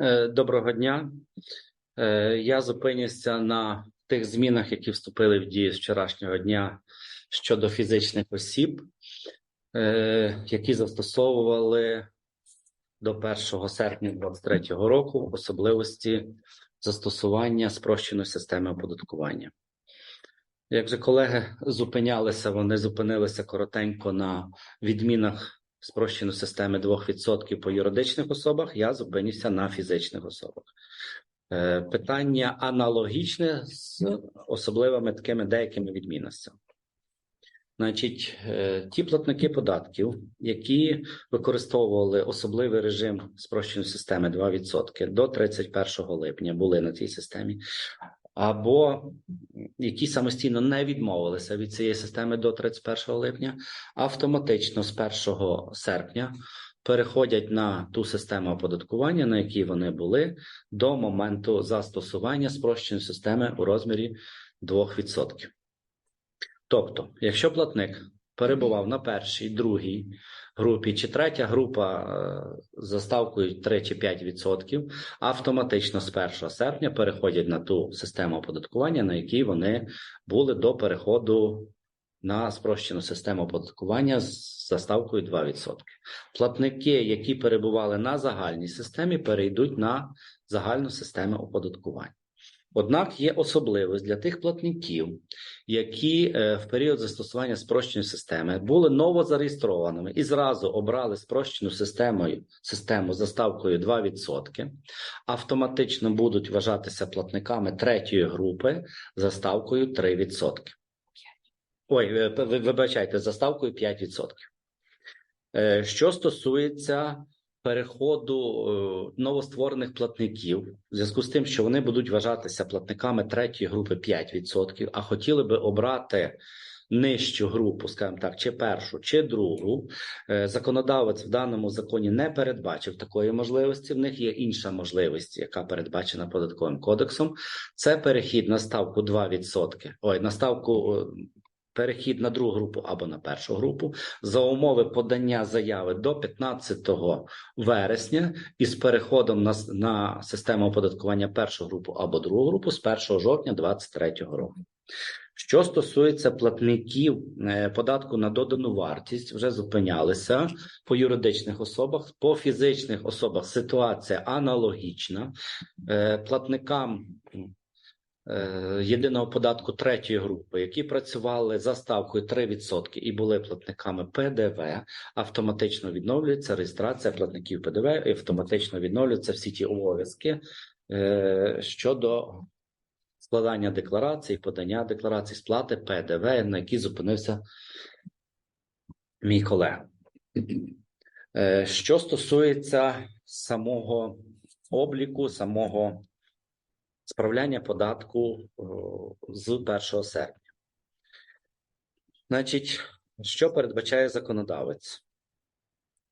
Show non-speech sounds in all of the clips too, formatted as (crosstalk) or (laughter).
Е, Доброго дня. Е, Я зупинюся на тих змінах, які вступили в дію з вчорашнього дня щодо фізичних осіб, е, які застосовували до 1 серпня 2023 року особливості застосування спрощеної системи оподаткування. Як же колеги зупинялися, вони зупинилися коротенько на відмінах спрощеної системи 2% по юридичних особах, я зупинюся на фізичних особах. Е, Питання аналогічне з особливими такими деякими відмінностями. Значить, е, ті платники податків, які використовували особливий режим спрощеної системи 2% до 31 липня, були на цій системі, або які самостійно не відмовилися від цієї системи до 31 липня, автоматично з 1 серпня переходять на ту систему оподаткування, на якій вони були до моменту застосування спрощеної системи у розмірі 2%. Тобто, якщо платник перебував на першій, другій групі, чи третя група е, за ставкою 3 чи 5%, автоматично з 1 серпня переходять на ту систему оподаткування, на якій вони були до переходу на спрощену систему оподаткування з заставкою 2%. Платники, які перебували на загальній системі, перейдуть на загальну систему оподаткування. Однак є особливість для тих платників, які е, в період застосування спрощеної системи були новозареєстрованими і зразу обрали спрощену системою систему за ставкою 2%, автоматично будуть вважатися платниками третьої групи за ставкою 3%. Ой, е, ви- вибачайте, за ставкою 5%. Е, Що стосується переходу е, новостворених платників, в зв'язку з тим, що вони будуть вважатися платниками третьої групи 5%, а хотіли би обрати нижчу групу, скажімо так, чи першу, чи другу, е, законодавець в даному законі не передбачив такої можливості. В них є інша можливість, яка передбачена податковим кодексом. Це перехід на ставку 2%, ой, на ставку. Перехід на другу групу або на першу групу за умови подання заяви до 15 вересня із переходом на, на систему оподаткування першу групу або другу групу з 1 жовтня 2023 року. Що стосується платників е, податку на додану вартість, вже зупинялися по юридичних особах, по фізичних особах ситуація аналогічна. Е, Платникам єдиного податку третьої групи, які працювали за ставкою 3% і були платниками ПДВ, автоматично відновлюється реєстрація платників ПДВ і автоматично відновлюються всі ті обов'язки е, щодо складання декларацій, подання декларацій, сплати ПДВ, на які зупинився мій колега. Е, Що стосується самого обліку, самого справляння податку з 1 серпня. Значить, що передбачає законодавець?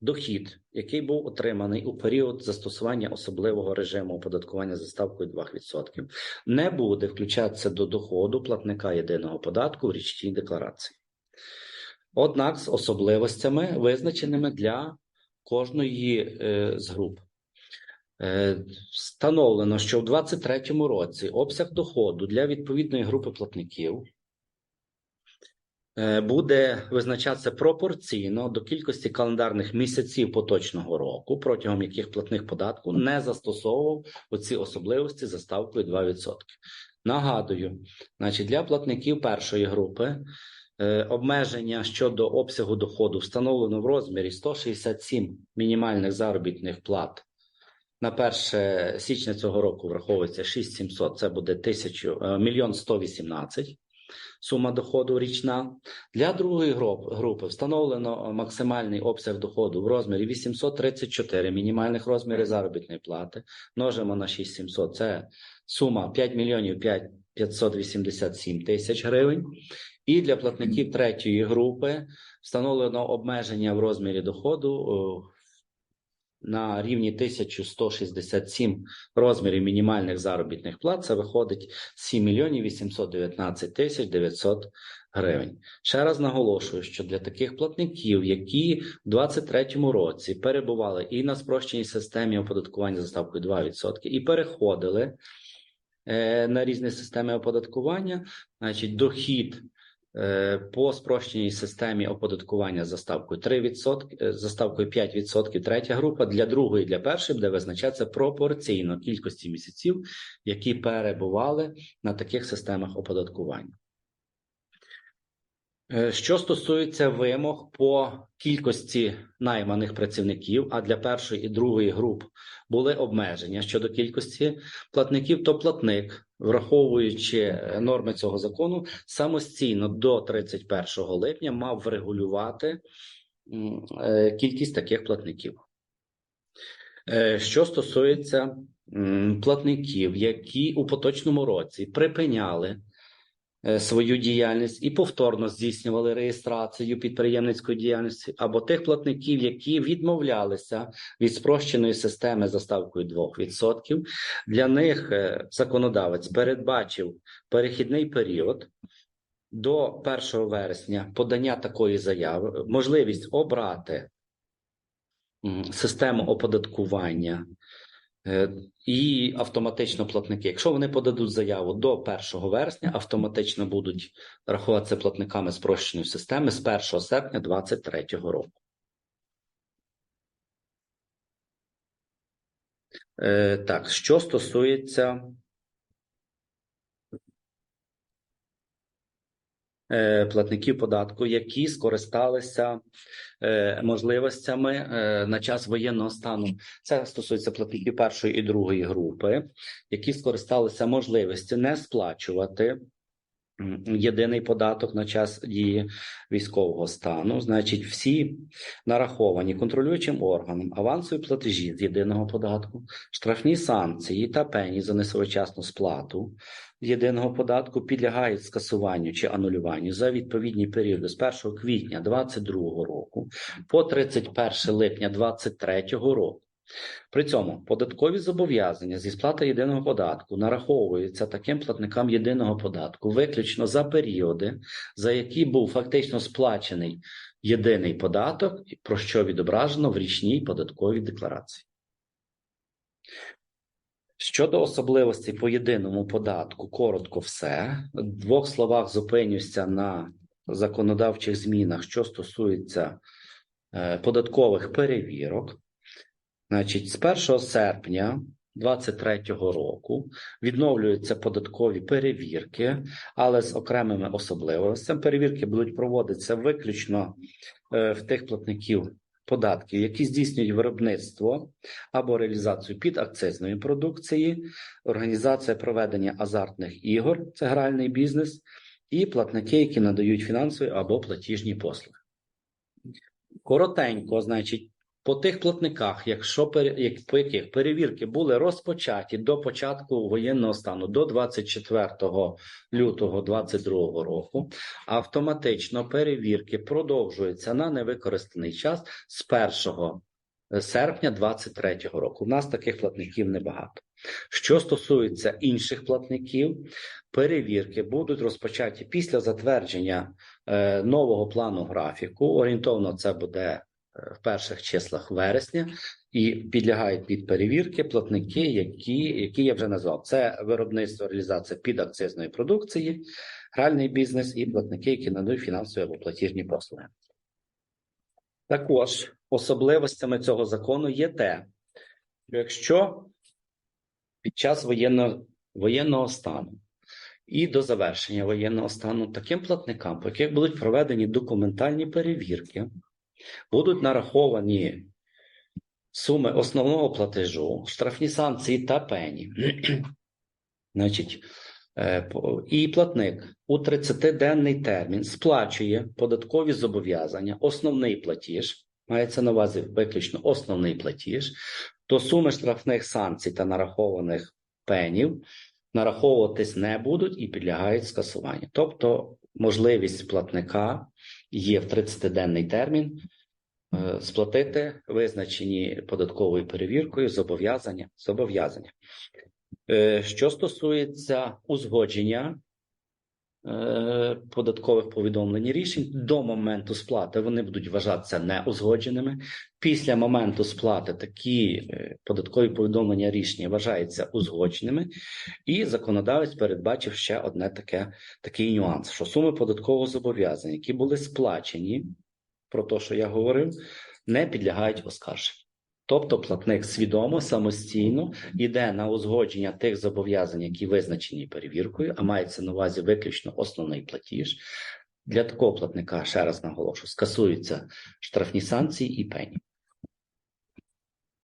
Дохід, який був отриманий у період застосування особливого режиму оподаткування за ставкою 2%, не буде включатися до доходу платника єдиного податку в річній декларації. Однак з особливостями, визначеними для кожної е, з груп. Е, Встановлено, що в 2023 році обсяг доходу для відповідної групи платників е, буде визначатися пропорційно до кількості календарних місяців поточного року, протягом яких платник податку не застосовував оці особливості за ставкою 2%. Нагадую, значить, для платників першої групи е, обмеження щодо обсягу доходу встановлено в розмірі 167 мінімальних заробітних плат на 1 січня цього року враховується 6700, це буде 1000, е, мільйон 118 сума доходу річна. Для другої групи встановлено максимальний обсяг доходу в розмірі 834 мінімальних розміри заробітної плати. Множимо на 6700, це сума 5 мільйонів 5 587 тисяч гривень. І для платників третьої групи встановлено обмеження в розмірі доходу о, на рівні 1167 розмірів мінімальних заробітних плат. Це виходить 7 мільйонів 819 тисяч 900 гривень. Ще раз наголошую, що для таких платників, які в 2023 році перебували і на спрощеній системі оподаткування за ставкою 2%, і переходили е, на різні системи оподаткування, значить, дохід по спрощеній системі оподаткування за ставкою 3%, е, за ставкою 5%, третя група, для другої, для першої буде визначатися пропорційно кількості місяців, які перебували на таких системах оподаткування. Е, Що стосується вимог по кількості найманих працівників, а для першої і другої груп були обмеження щодо кількості платників, то платник, враховуючи е, норми цього закону, самостійно до 31 липня мав врегулювати е, кількість таких платників. Що стосується платників, які у поточному році припиняли свою діяльність і повторно здійснювали реєстрацію підприємницької діяльності, або тих платників, які відмовлялися від спрощеної системи за ставкою 2%, для них е, законодавець передбачив перехідний період. До 1 вересня подання такої заяви, можливість обрати систему оподаткування е, і автоматично платники. Якщо вони подадуть заяву до 1 вересня, автоматично будуть рахуватися платниками спрощеної системи з 1 серпня 2023 року. Е, Так, що стосується платників податку, які скористалися е, можливостями е, на час воєнного стану. Це стосується платників першої і другої групи, які скористалися можливістю не сплачувати єдиний податок на час дії військового стану. Значить, всі нараховані контролюючим органом авансові платежі з єдиного податку, штрафні санкції та пені за несвоєчасну сплату єдиного податку підлягають скасуванню чи анулюванню за відповідні періоди з 1 квітня 2022 року по 31 липня 2023 року. При цьому податкові зобов'язання зі сплати єдиного податку нараховуються таким платникам єдиного податку виключно за періоди, за які був фактично сплачений єдиний податок, про що відображено в річній податковій декларації. Щодо особливостей по єдиному податку, коротко все. В двох словах зупинюся на законодавчих змінах, що стосується е, податкових перевірок. Значить, з 1 серпня 2023 року відновлюються податкові перевірки, але з окремими особливостями. Перевірки будуть проводитися виключно е, в тих платників податків, які здійснюють виробництво або реалізацію підакцизної продукції, організація проведення азартних ігор, це гральний бізнес, і платники, які надають фінансові або платіжні послуги. Коротенько, значить, по тих платниках, якщо як- по яких перевірки були розпочаті до початку воєнного стану до 24 лютого 2022 року, автоматично перевірки продовжуються на невикористаний час з 1 серпня 2023 року. У нас таких платників небагато. Що стосується інших платників, перевірки будуть розпочаті після затвердження е, нового плану графіку. Орієнтовно це буде е, в перших числах вересня, і підлягають під перевірки платники, які, які я вже назвав. Це виробництво реалізація підакцизної продукції, гральний бізнес і платники, які надають фінансові або платіжні послуги. Також особливостями цього закону є те, що якщо під час воєнного, воєнного стану і до завершення воєнного стану таким платникам, по яких будуть проведені документальні перевірки, будуть нараховані суми основного платежу, штрафні санкції та пені. (clears throat) Значить, е, і платник у 30-денний термін сплачує податкові зобов'язання, основний платіж, мається на увазі виключно основний платіж, то суми штрафних санкцій та нарахованих пенів нараховуватись не будуть і підлягають скасуванню. Тобто можливість платника є в 30-денний термін е, сплатити визначені податковою перевіркою зобов'язання. зобов'язання. Е, Що стосується узгодження податкових повідомлень і рішень до моменту сплати вони будуть вважатися неузгодженими. Після моменту сплати такі е, податкові повідомлення рішення вважаються узгодженими, і законодавець передбачив ще одне таке такий нюанс: що суми податкового зобов'язання, які були сплачені, про те, що я говорив, не підлягають оскарженню. Тобто платник свідомо самостійно йде на узгодження тих зобов'язань, які визначені перевіркою, а мається на увазі виключно основний платіж. Для такого платника ще раз наголошу, скасуються штрафні санкції і пені.